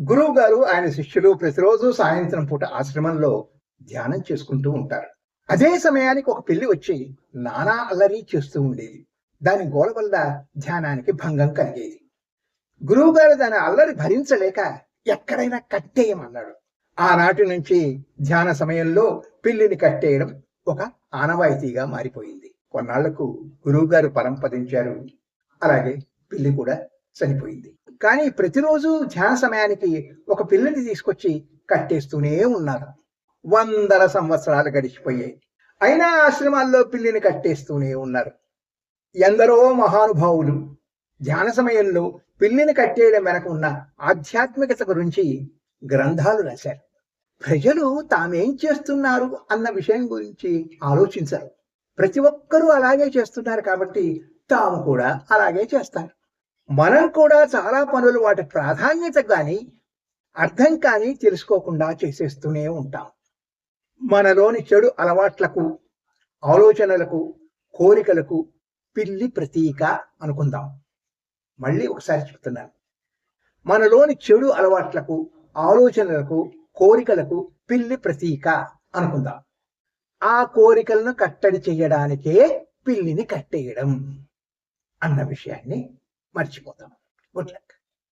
గురువు గారు ఆయన శిష్యులు ప్రతిరోజు సాయంత్రం పూట ఆశ్రమంలో ధ్యానం చేసుకుంటూ ఉంటారు. అదే సమయానికి ఒక పిల్లి వచ్చి నానా అల్లరి చేస్తూ ఉండేది. దాని గోల వల్ల ధ్యానానికి భంగం కలిగేది. గురువు గారు దాని అల్లరి భరించలేక ఎక్కడైనా కట్టేయమన్నాడు. ఆనాటి నుంచి ధ్యాన సమయంలో పిల్లిని కట్టేయడం ఒక ఆనవాయితీగా మారిపోయింది. కొన్నాళ్ళకు గురువుగారు పరంపదించారు. అలాగే పిల్లి కూడా చనిపోయింది. కానీ ప్రతిరోజు ధ్యాన సమయానికి ఒక పిల్లని తీసుకొచ్చి కట్టేస్తూనే ఉన్నారు. వందల సంవత్సరాలు గడిచిపోయాయి. అయినా ఆశ్రమాల్లో పిల్లిని కట్టేస్తూనే ఉన్నారు. ఎందరో మహానుభావులు ధ్యాన సమయంలో పిల్లిని కట్టేయడం వెనక ఉన్న ఆధ్యాత్మికత గురించి గ్రంథాలు రాశారు. ప్రజలు తామేం చేస్తున్నారు అన్న విషయం గురించి ఆలోచించారు. ప్రతి ఒక్కరూ అలాగే చేస్తున్నారు కాబట్టి తాము కూడా అలాగే చేస్తారు. మనం కూడా చాలా పనులు వాటి ప్రాధాన్యత కానీ అర్థం కానీ తెలుసుకోకుండా చేసేస్తూనే ఉంటాం. మనలోని చెడు అలవాట్లకు ఆలోచనలకు కోరికలకు పిల్లి ప్రతీక అనుకుందాం. మళ్ళీ ఒకసారి చెప్తున్నాను. మనలోని చెడు అలవాట్లకు ఆలోచనలకు కోరికలకు పిల్లి ప్రతీక అనుకుందాం. ఆ కోరికలను కట్టడి చేయడానికే పిల్లిని కట్టేయడం అన్న విషయాన్ని మర్చిపోతాం. Good luck.